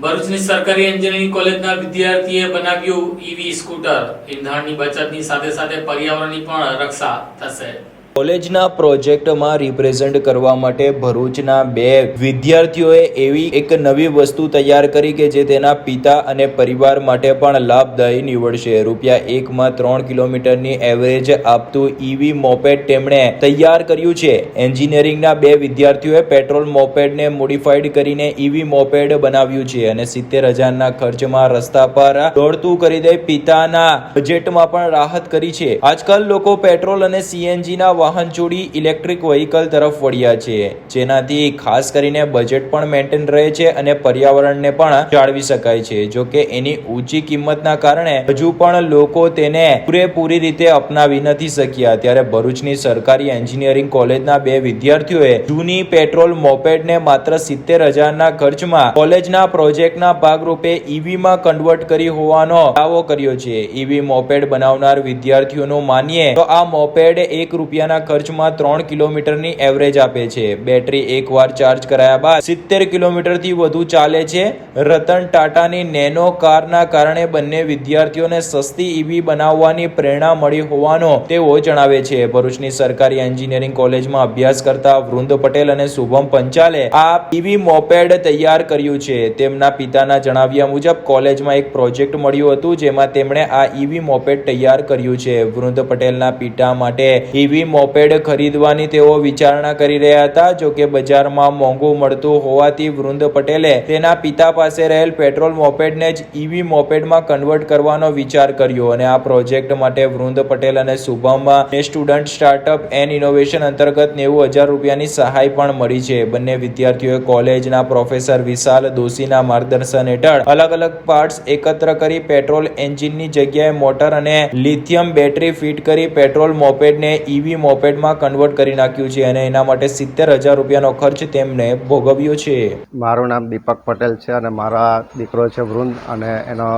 ભરૂચની સરકારી એન્જિનિયરિંગ કોલેજના વિદ્યાર્થીએ બનાવ્યું ઈવી સ્કૂટર. ઈંધણની બચતની સાથે સાથે પર્યાવરણની પણ રક્ષા થશે. કોલેજના પ્રોજેક્ટમાં રિપ્રેઝેન્ટ કરવા માટે ભરૂચના બે વિદ્યાર્થીઓએ એવી એક નવી વસ્તુ તૈયાર કરી કે જે તેના પિતા અને પરિવાર માટે પણ લાભદાયી નીવડશે. રૂપિયા એકમાં ત્રણ કિલોમીટરની એવરેજ આપતું ઈવી મોપેડ તેમણે તૈયાર કર્યું છે. એન્જિનિયરિંગના બે વિદ્યાર્થીઓએ પેટ્રોલ મોપેડને મોડિફાઈડ કરીને ઈવી મોપેડ બનાવ્યું છે અને સિત્તેર હજારના ખર્ચમાં રસ્તા પર દોડતું કરી દે પિતાના બજેટમાં પણ રાહત કરી છે. આજકાલ લોકો પેટ્રોલ અને સીએનજીના વાહન જોડી ઇલેક્ટ્રિક વ્હીકલ તરફ વળ્યા છે. જેનાથી ખાસ કરીને બજેટ પણ મેન્ટેન રહે છે અને પર્યાવરણને પણ જાળવી શકાય છે. જો કે એની ઊંચી કિંમતના કારણે હજુ પણ લોકો તેને પૂરેપૂરી રીતે અપનાવી નથી શક્યા. ત્યારે ભરૂચની સરકારી એન્જિનિયરિંગ કોલેજના બે વિદ્યાર્થીઓએ જૂની પેટ્રોલ મોપેડને માત્ર સિત્તેર હજારના ખર્ચમાં કોલેજના પ્રોજેક્ટના ભાગરૂપે ઈવીમાં કન્વર્ટ કરી હોવાનો દાવો કર્યો છે. ઈવી મોપેડ બનાવનાર વિદ્યાર્થીઓનું માનીએ તો આ મોપેડ એક રૂપિયાના ખર્ચમાં ત્રણ કિલોમીટરની એવરેજ આપે છે. બેટરી એકવાર ચાર્જ કરાયા બાદ સિત્તેર કિલોમીટરથી વધુ ચાલે છે. રતન ટાટાની નેનો કારના કારણે બંને વિદ્યાર્થીઓને સસ્તી ઈવી બનાવવાની પ્રેરણા મળી હોવાનો તેઓ જણાવે છે. ભરૂચની સરકારી એન્જિનિયરિંગ કોલેજમાં અભ્યાસ કરતા વૃંદ પટેલ અને શુભમ પંચાલે આ ઈવી મોપેડ તૈયાર કર્યું છે. તેમના પિતાના જણાવ્યા મુજબ કોલેજમાં એક પ્રોજેક્ટ મળ્યું હતું જેમાં તેમણે આ ઈવી મોપેડ તૈયાર કર્યું છે. વૃંદ પટેલના પિતા માટે ઈવી મોપેડ ખરીદવાની તેઓ વિચારણા કરી રહ્યા હતા. જો કે બજારમાં મોંઘું મળતું હોવાથી વૃંદ પટેલે તેના પિતા પાસે રહેલ પેટ્રોલ મોપેડને જ ઈવી મોપેડમાં કન્વર્ટ કરવાનો વિચાર કર્યો અને આ પ્રોજેક્ટ માટે વૃંદ પટેલ અને Shubham student startup and innovation અંતર્ગત નેવું હજાર રૂપિયાની સહાય પણ મળી છે. બંને વિદ્યાર્થીઓએ કોલેજના પ્રોફેસર વિશાલ દોશીના માર્ગદર્શન હેઠળ અલગ અલગ પાર્ટ્સ એકત્ર કરી પેટ્રોલ એન્જિનની જગ્યાએ મોટર અને લિથિયમ બેટરી ફિટ કરી પેટ્રોલ મોપેડને ઈવી મોપેડમાં કન્વર્ટ કરી નાખ્યું છે અને એના માટે સિત્તેર હજાર રૂપિયાનો ખર્ચ તેમને ભોગવ્યો છે. મારું નામ દીપક પટેલ છે અને મારા દીકરો છે વૃંદ અને એનો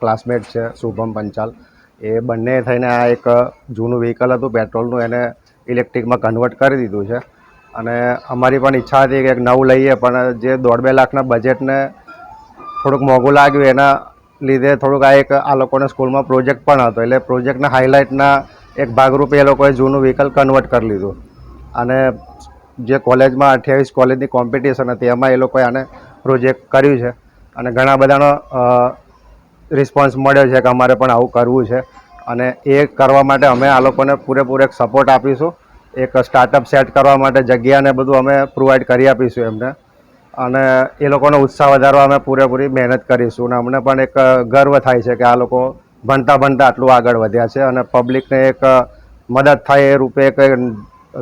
ક્લાસમેટ છે શુભમ પંચાલ. એ બંને થઈને આ એક જૂનું વ્હીકલ હતું પેટ્રોલનું એને ઇલેક્ટ્રિકમાં કન્વર્ટ કરી દીધું છે. અને અમારી પણ ઈચ્છા હતી કે એક નવું લઈએ, પણ જે દોઢ બે લાખના બજેટને થોડુંક મોંઘું લાગ્યું, એના લીધે થોડુંક આ એક, આ લોકોને સ્કૂલમાં પ્રોજેક્ટ પણ હતો. એટલે પ્રોજેક્ટના હાઇલાઇટના એક ભાગરૂપે એ લોકોએ જૂનું વ્હીકલ કન્વર્ટ કરી લીધું. અને જે કોલેજમાં અઠ્યાવીસ કોલેજની કોમ્પિટિશન હતી, એમાં એ લોકોએ આને પ્રોજેક્ટ કર્યું છે. અને ઘણા બધાનો રિસ્પોન્સ મળ્યો છે કે અમારે પણ આવું કરવું છે. અને એ કરવા માટે અમે આ લોકોને પૂરેપૂરો એક સપોર્ટ આપીશું. એક સ્ટાર્ટઅપ સેટ કરવા માટે જગ્યાને બધું અમે પ્રોવાઈડ કરી આપીશું એમને. અને એ લોકોનો ઉત્સાહ વધારવા અમે પૂરેપૂરી મહેનત કરીશું. અને અમને પણ એક ગર્વ થાય છે કે આ લોકો ભણતા ભણતા આટલું આગળ વધ્યા છે અને પબ્લિકને એક મદદ થાય એ રૂપે એક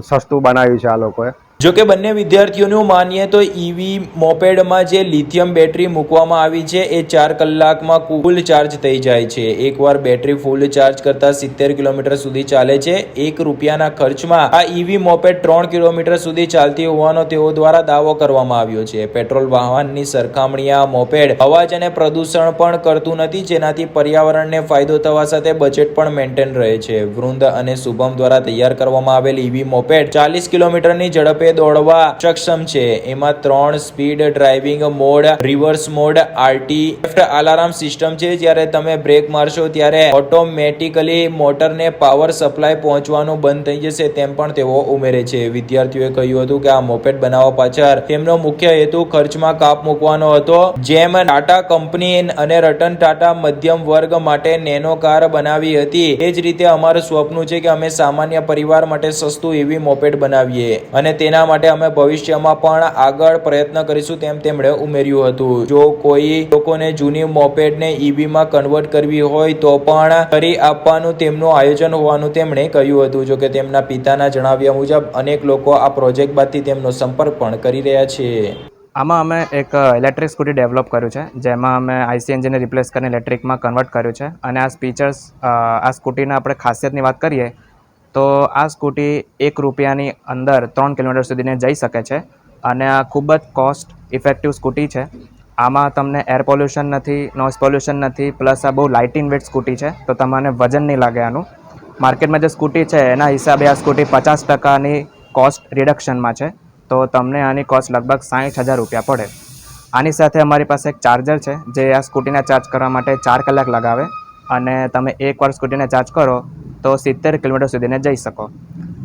સસ્તું બનાવ્યું છે આ લોકોએ. જો કે બંને વિદ્યાર્થીઓનું માનીએ તો ઈવી મોપેડમાં જે લિથિયમ બેટરી મૂકવામાં આવી છે, એ ચાર કલાકમાં ફૂલ ચાર્જ થઈ જાય છે. એકવાર બેટરી ફૂલ ચાર્જ કરતા સિત્તેર કિલોમીટર સુધી ચાલે છે. એક રૂપિયાના ખર્ચમાં આ ઈવી મોપેડ ત્રણ કિલોમીટર સુધી ચાલતી હોવાનો તેઓ દ્વારા દાવો કરવામાં આવ્યો છે. પેટ્રોલ વાહનની સરખામણી આ મોપેડ અવાજ અને પ્રદૂષણ પણ કરતું નથી, જેનાથી પર્યાવરણને ફાયદો થવા સાથે બજેટ પણ મેન્ટેન રહે છે. વૃંદ અને શુભમ દ્વારા તૈયાર કરવામાં આવેલ ઈવી મોપેડ ચાલીસ કિલોમીટરની ઝડપે દોડવા સક્ષમ છે. એમાં ત્રણ speed driving mode, reverse mode, RT alarm system છે. જ્યારે તમે બ્રેક મારશો ત્યારે ઓટોમેટિકલી મોટરને પાવર સપ્લાય પહોંચવાનું બંધ થઈ જશે તેમ પણ તેઓ ઉમેરે છે. વિદ્યાર્થીઓએ કહ્યું હતું કે આ મોપેડ બનાવવા પાછળ તેમનો મુખ્ય હેતુ ખર્ચમાં કાપ મૂકવાનો હતો. જેમ ટાટા કંપની અને રતન ટાટા મધ્યમ વર્ગ માટે નેનો કાર બનાવી હતી. એ જ રીતે અમારું સ્વપ્ન છે કે અમે સામાન્ય પરિવાર માટે સસ્તું એવી મોપેડ બનાવીએ અને તેના માટે અમે ભવિષ્યમાં પણ આગળ પ્રયત્ન કરીશું તેમ તેમણે ઉમેર્યું હતું. જો કોઈ લોકોને જૂની મોપેડને ઈવીમાં કન્વર્ટ કરવી હોય તો પણ કરી આપવાનું તેમનું આયોજન હોવાનું તેમણે કહ્યું હતું. જો કે તેમના પિતાના જણાવ્યા મુજબ અનેક લોકો આ પ્રોજેક્ટ બાદથી તેમનો સંપર્ક પણ કરી રહ્યા છે. આમાં અમે એક ઇલેક્ટ્રિક સ્કૂટી ડેવલપ કર્યું છે, જેમાં અમે આઈસી એન્જિનને રિપ્લેસ કરીને ઇલેક્ટ્રિકમાં કન્વર્ટ કર્યું છે. અને આ સ્પીચર્સ આ સ્કૂટીના આપણે ખાસિયતની વાત કરીએ તો આ સ્કૂટી એક રૂપિયાની અંદર ત્રણ કિલોમીટર સુધીને જઈ શકે છે અને આ ખૂબ જ કોસ્ટ ઇફેક્ટિવ સ્કૂટી છે. આમાં તમને એર પોલ્યુશન નથી નોઇઝ પોલ્યુશન નથી પ્લસ આ બહુ લાઇટ ઇન વેટ સ્કૂટી છે, તો તમને વજન નહીં લાગે આનું. માર્કેટમાં જે સ્કૂટી છે, એના હિસાબે આ સ્કૂટી પચાસ ટકાની કોસ્ટ રિડક્શનમાં છે. તો તમને આની કોસ્ટ લગભગ સાઠ હજાર રૂપિયા પડે. આની સાથે અમારી પાસે એક ચાર્જર છે, જે આ સ્કૂટીને ચાર્જ કરવા માટે ચાર કલાક લગાવે. અને તમે એકવાર સ્કૂટીને ચાર્જ કરો તો સિત્તેર કિલોમીટર સુધીને જઈ શકો.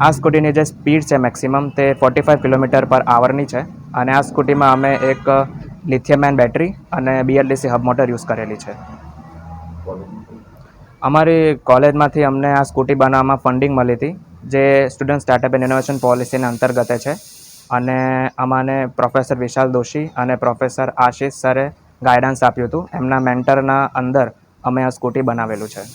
આ સ્કૂટીની જે સ્પીડ છે મેક્સિમમ તે ફોર્ટી ફાઇવ કિલોમીટર પર આવરની છે અને આ સ્કૂટીમાં અમે એક લિથિયમ બેટરી અને બીએલડીસી હબ મોટર યુઝ કરેલી છે. અમારી કોલેજમાંથી અમને આ સ્કૂટી બનાવવામાં ફંડિંગ મળી હતી, જે સ્ટુડન્ટ સ્ટાર્ટઅપ એન્ડ ઇનોવેશન પોલિસીના અંતર્ગત છે. અને અમાને પ્રોફેસર વિશાલ દોશી અને પ્રોફેસર આશિષ સરે ગાઈડન્સ આપ્યું હતું. એમના મેન્ટરના અંદર અમે આ સ્કૂટી બનાવેલું છે.